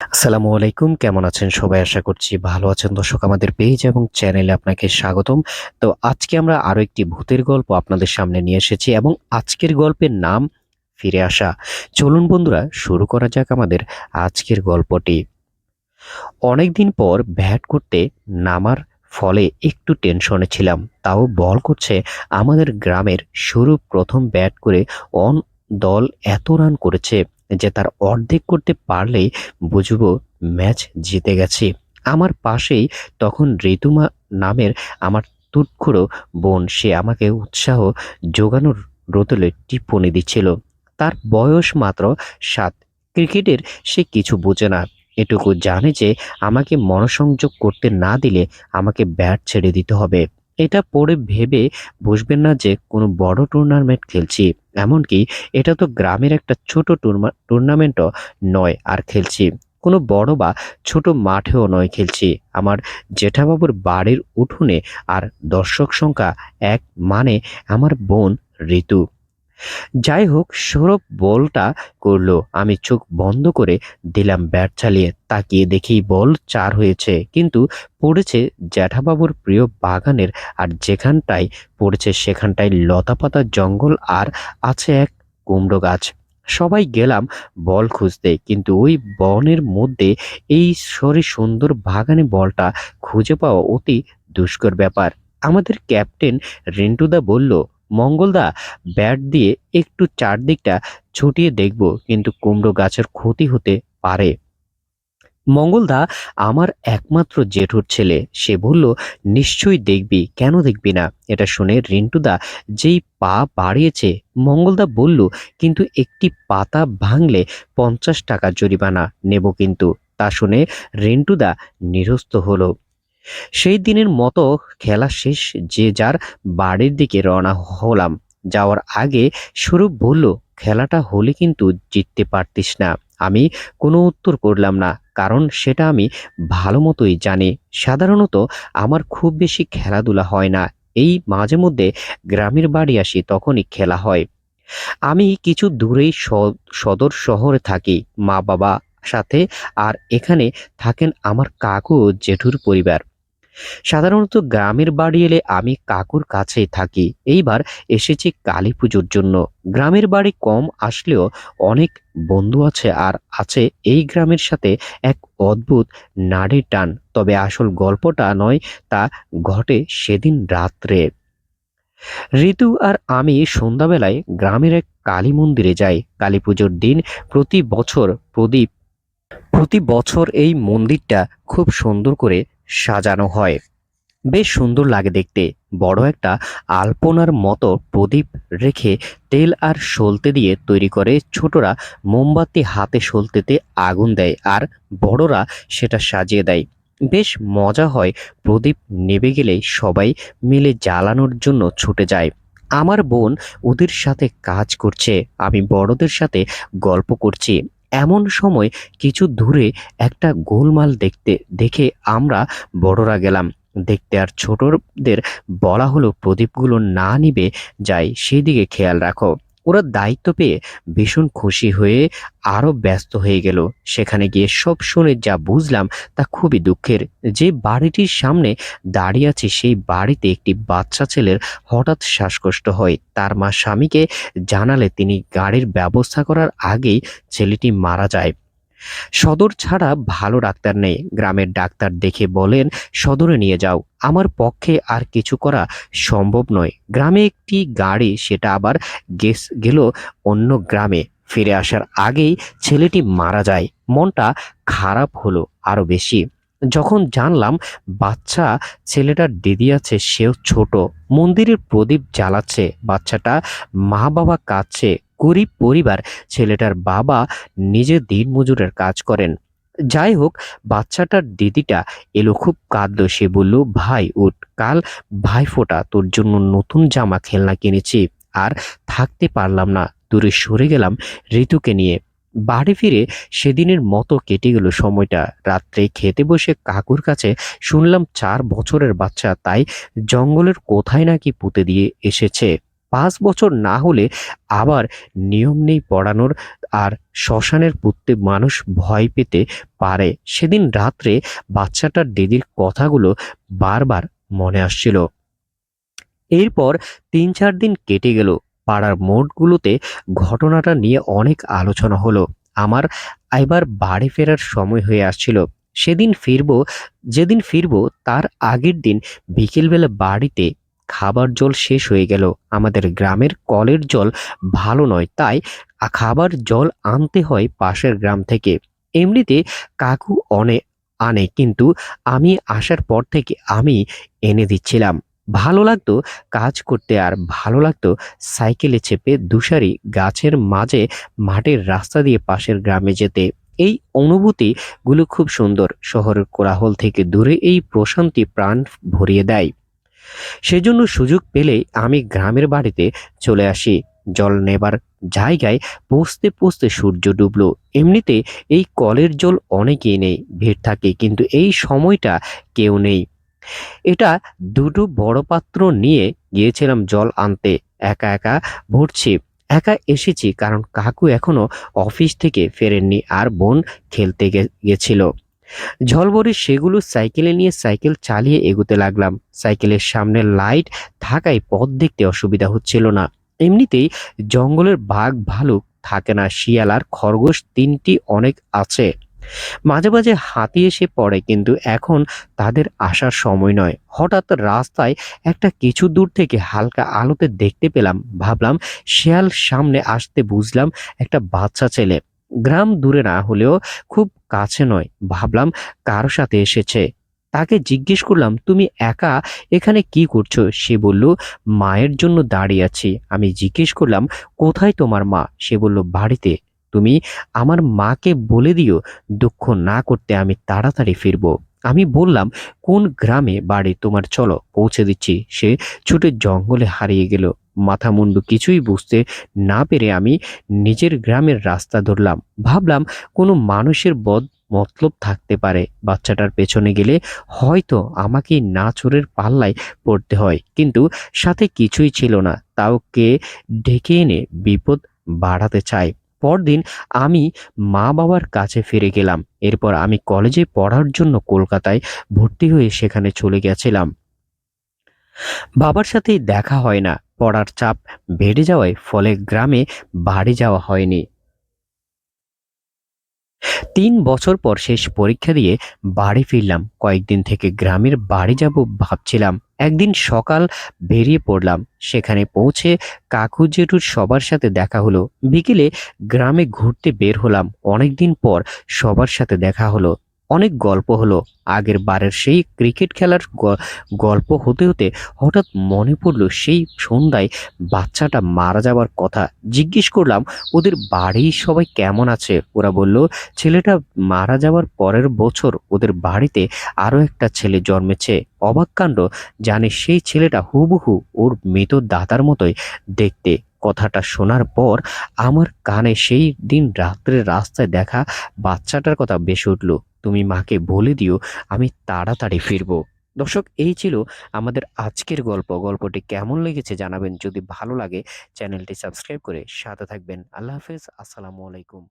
আসসালামু আলাইকুম, কেমন আছেন সবাই? আশা করছি ভালো আছেন। দর্শক, আমাদের পেজ এবং চ্যানেলে আপনাকে স্বাগতম। তো আজকে আমরা আরও একটি ভূতের গল্প আপনাদের সামনে নিয়ে এসেছি এবং আজকের গল্পের নাম ফিরে আসা। চলুন বন্ধুরা, শুরু করা যাক আমাদের আজকের গল্পটি। অনেকদিন পর ব্যাট করতে নামার ফলে একটু টেনশনে ছিলাম। তাও বল করছে, আমাদের গ্রামের শুরু প্রথম ব্যাট করে অন দল এত রান করেছে। যে তার অর্ধেক করতে পারলেই বুঝব ম্যাচ জিতে গেছি। আমার পাশেই তখন ঋতুমা নামের আমার তুটখুড়ো বোন, সে আমাকে উৎসাহ যোগানোর রোতলে টিপ্পনি দিচ্ছিল। তার বয়স মাত্র সাত। ক্রিকেটের সে কিছু বোঝে না। এটুকু জানে যে আমাকে মনোসংযোগ করতে না দিলে আমাকে ব্যাট ছেড়ে দিতে হবে। এটা পড়ে ভেবে বুঝবেন না যে কোনো বড় টুর্নামেন্ট খেলছি। এমনকি এটা তো গ্রামের একটা ছোট টুর্নামেন্টও নয় আর খেলছি। কোনো বড় বা ছোট মাঠেও নয় খেলছি। আমার জেঠাবাবুর বাড়ির উঠোনে আর দর্শক সংখ্যা এক মানে আমার বোন ঋতু। যাই হোক সৌরভ বলটা করল। আমি চোখ বন্ধ করে দিলাম ব্যাট চালিয়ে। তাকিয়ে দেখি বল চার হয়েছে। কিন্তু পড়েছে জ্যাঠাবাবুর প্রিয় বাগানের আর যেখানটায় পড়েছে সেখানটায় লতাপাতা জঙ্গল আর আছে এক কুমড়ো গাছ। সবাই গেলাম বল খুঁজতে। কিন্তু ওই বনের মধ্যে এই সরে সুন্দর বাগানে বলটা খুঁজে পাওয়া অতি দুষ্কর ব্যাপার। আমাদের ক্যাপ্টেন রিন্টুদা বলল মঙ্গলদা ব্যাট দিয়ে একটু চারদিকটা ছুটিয়ে দেখব, কিন্তু কুমড়ো গাছের ক্ষতি হতে পারে। মঙ্গলদা আমার একমাত্র জেঠুর ছেলে। সে বলল, নিশ্চয়ই দেখবি। কেন দেখবি না? এটা শুনে রিন্টুদা যেই পা বাড়িয়েছে, মঙ্গলদা বলল, কিন্তু একটি পাতা ভাঙলে পঞ্চাশ টাকা জরিমানা নেব কিন্তু। তা শুনে রিন্টুদা নিরস্ত হলো। সেই দিনের মতো খেলা শেষ, যে যার বাড়ির দিকে রওনা হলাম। যাওয়ার আগে স্বরূপ বলল, খেলাটা হলে কিন্তু জিততে পারতিস না। আমি কোনো উত্তর করলাম না, কারণ সেটা আমি ভালো মতোই জানি। সাধারণত আমার খুব বেশি খেলাধুলা হয় না। এই মাঝে মধ্যে গ্রামের বাড়ি আসি, তখনই খেলা হয়। আমি কিছু দূরেই সদর শহরে থাকি মা বাবা সাথে, আর এখানে থাকেন আমার কাকু জেঠুর পরিবার। সাধারণত গ্রামের বাড়ি এলে আমি কাকুর কাছেই থাকি। এইবার এসেছি কালী পুজোর জন্য। গ্রামের বাড়ি কম আসলেও অনেক বন্ধু আছে আর আছে এই গ্রামের সাথে এক অদ্ভুত নাড়ির টান। তবে আসল গল্পটা নয়, তা ঘটে সেদিন রাত্রে। ঋতু আর আমি সন্ধ্যাবেলায় গ্রামের এক কালী মন্দিরে যাই। কালী পুজোর দিন প্রতি বছর প্রদীপ, প্রতি বছর এই মন্দিরটা খুব সুন্দর করে সাজানো হয়। বেশ সুন্দর লাগে দেখতে। বড় একটা আলপনার মতো প্রদীপ রেখে তেল আর সলতে দিয়ে তৈরি করে ছোটরা মোমবাতি হাতে সলতেতে আগুন দেয় আর বড়রা সেটা সাজিয়ে দেয়। বেশ মজা হয় প্রদীপ নেবে গেলেই সবাই মিলে জ্বালানোর জন্য ছুটে যায়। আমার বোন ওদের সাথে কাজ করছে, আমি বড়দের সাথে গল্প করছি। এমন সময় কিছু দূরে একটা গোলমাল দেখতে, দেখে আমরা বড়রা গেলাম। দেখতে আর ছোটদের বলা হলো প্রদীপগুলো না নিবে যায় সেদিকে খেয়াল রাখো। ওরা দায়িত্ব পেয়ে ভীষণ খুশি হয়ে আরও ব্যস্ত হয়ে গেল। সেখানে গিয়ে সব শুনে যা বুঝলাম তা খুবই দুঃখের যে বাড়িটির সামনে দাঁড়িয়ে আছে সেই বাড়িতে একটি বাচ্চা ছেলের হঠাৎ শ্বাসকষ্ট হয়। তার মা স্বামীকে জানালে তিনি গাড়ির ব্যবস্থা করার আগেই ছেলেটি মারা যায়। সদর ছাড়া ভালো ডাক্তার নেই। গ্রামের ডাক্তার দেখে বলেন, সদরে নিয়ে যাও। আমার পক্ষে আর কিছু করা সম্ভব নয়। গ্রামে একটি গাড়ি, সেটা আবার গেস, গেল অন্য গ্রামে। ফিরে আসার আগেই ছেলেটি মারা যায়। মনটা খারাপ হলো আরও বেশি। যখন জানলাম, বাচ্চা ছেলেটার দিদি আছে, সেও ছোট। মন্দিরের প্রদীপ জ্বালাচ্ছে, বাচ্চাটা মা বাবা কাঁদছে গরিব পরিবার ছেলেটার বাবা নিজে দিনমজুরের কাজ করেন। যাই হোক বাচ্চাটার দিদিটা এলো খুব কাঁদলো। সে বলল, ভাই উঠ কাল ভাই ফোটা তোর জন্য নতুন জামা খেলনা কিনেছি আর থাকতে পারলাম না। দূরে সরে গেলাম ঋতুকে নিয়ে। বাড়ি ফিরে সেদিনের মতো কেটে গেল সময়টা। রাত্রে খেতে বসে কাকুর কাছে শুনলাম চার বছরের বাচ্চা তাই জঙ্গলের কোথায় নাকি পুঁতে দিয়ে এসেছে। পাঁচ বছর না হলে আবার নিয়ম নেই পড়ানোর আর শ্মশানের প্রত্যেক মানুষ ভয় পেতে পারে। সেদিন রাত্রে বাচ্চাটার দিদির কথাগুলো বারবার মনে আসছিল। এরপর তিন চার দিন কেটে গেল। পাড়ার মোড়গুলোতে ঘটনাটা নিয়ে অনেক আলোচনা হলো। আমার এবার বাড়ি ফেরার সময় হয়ে আসছিল। সেদিন ফিরব, যেদিন ফিরবো তার আগের দিন বিকেলবেলা বাড়িতে খাবার জল শেষ হয়ে গেল। আমাদের গ্রামের কলের জল ভালো নয়, তাই খাবার জল আনতে হয় পাশের গ্রাম থেকে। এমনিতে কাকু অনে, আনে, কিন্তু আমি আসার পর থেকে আমি এনে দিচ্ছিলাম। ভালো লাগতো কাজ করতে, আর ভালো লাগতো সাইকেলে চেপে দুসারি গাছের মাঝে মাটির রাস্তা দিয়ে পাশের গ্রামে যেতে। এই অনুভূতিগুলো খুব সুন্দর। শহরের কোলাহল থেকে দূরে এই প্রশান্তি প্রাণ ভরিয়ে দেয়। সেজন্য সুযোগ পেলে আমি গ্রামের বাড়িতে চলে আসি। জল নেবার জায়গায় পৌঁছতে পৌঁছতে সূর্য ডুবলো। এমনিতে এই কলের জল অনেকেই নেই, ভিড় থাকে, কিন্তু এই সময়টা কেউ নেই। এটা দুটো বড় পাত্র নিয়ে গিয়েছিলাম জল আনতে। একা একা ভরছি, একা এসেছি, কারণ কাকু এখনও অফিস থেকে ফেরেননি, আর বোন খেলতে গেছিল। ঝলবরে সেগুলো সাইকেলে নিয়ে সাইকেল চালিয়ে এগোতে লাগলাম। সাইকেলের সামনে লাইট থাকায় পথ দেখতে অসুবিধা হচ্ছিল না। এমনিতেই জঙ্গলের বাঘ ভালুক থাকে না, শিয়াল আর খরগোশ তিনটি অনেক আছে। মাঝে মাঝে হাতি এসে পড়ে, কিন্তু এখন তাদের আসার সময় নয়। হঠাৎ রাস্তায় একটা কিছু দূর থেকে হালকা আলোতে দেখতে পেলাম। ভাবলাম শিয়াল সামনে আসতে বুঝলাম একটা বাচ্চা ছেলে। গ্রাম দূরে না হলেও খুব কাছে নয়। ভাবলাম কারও সাথে এসেছে? তাকে জিজ্ঞেস করলাম, তুমি একা এখানে কি করছ? সে বলল, মায়ের জন্য দাঁড়িয়ে আছি। আমি জিজ্ঞেস করলাম, কোথায় তোমার মা? সে বলল, বাড়িতে। তুমি আমার মাকে বলে দিও, দুঃখ না করতে আমি তাড়াতাড়ি ফিরব। আমি বললাম, কোন গ্রামে বাড়ি তোমার? চলো, পৌঁছে দিচ্ছি। সে ছুটে জঙ্গলে হারিয়ে গেল। মাথা মুন্ডু কিছুই বুঝতে না পেরে আমি নিজের গ্রামের রাস্তা ধরলাম। ভাবলাম, কোনো মানুষের বদ মতলব থাকতে পারে। বাচ্চাটার পেছনে গেলে হয়তো আমাকে নাচরের পাল্লায় পড়তে হয়। কিন্তু সাথে কিছুই ছিল না। তাও কে ডেকে এনে বিপদ বাড়াতে চায়। পরদিন আমি মা বাবার কাছে ফিরে গেলাম। এরপর আমি কলেজে পড়ার জন্য কলকাতায় ভর্তি হয়ে সেখানে চলে গেছিলাম। বাবার সাথে দেখা হয় না। পড়ার চাপ বেড়ে যাওয়ায় ফলে গ্রামে বাড়ি যাওয়া হয়নি। তিন বছর পর শেষ পরীক্ষা দিয়ে বাড়ি ফিরলাম। কয়েকদিন থেকে গ্রামের বাড়ি যাব ভাবছিলাম। একদিন সকাল বেরিয়ে পড়লাম। সেখানে পৌঁছে কাকু জেঠুর সবার সাথে দেখা হলো। বিকেলে গ্রামে ঘুরতে বের হলাম। অনেকদিন পর সবার সাথে দেখা হলো। অনেক গল্প হলো। আগের বারের সেই ক্রিকেট খেলার গল্প হতে হতে হঠাৎ মনে পড়ল সেই সন্ধ্যায় বাচ্চাটা মারা যাওয়ার কথা। জিজ্ঞেস করলাম, ওদের বাড়ির সবাই কেমন আছে? ওরা বলল, ছেলেটা মারা যাওয়ার পরের বছর ওদের বাড়িতে আরও একটা ছেলে জন্মেছে। অবাক কাণ্ড, জানে সেই ছেলেটা হুবহু ওর মৃত দাদার মতোই দেখতে। কথাটা শোনার পর আমার কানে সেই দিন রাত্রে রাস্তায় দেখা বাচ্চাটার কথা বেশি উঠল। তুমি মাকে বলে দিও, আমি তাড়াতাড়ি ফিরবো। দর্শক, এই ছিল আমাদের আজকের গল্প। গল্পটি কেমন লেগেছে জানাবেন। যদি ভালো লাগে, চ্যানেলটি সাবস্ক্রাইব করে সাথে থাকবেন। আল্লাহ হাফেজ। আসসালামু আলাইকুম।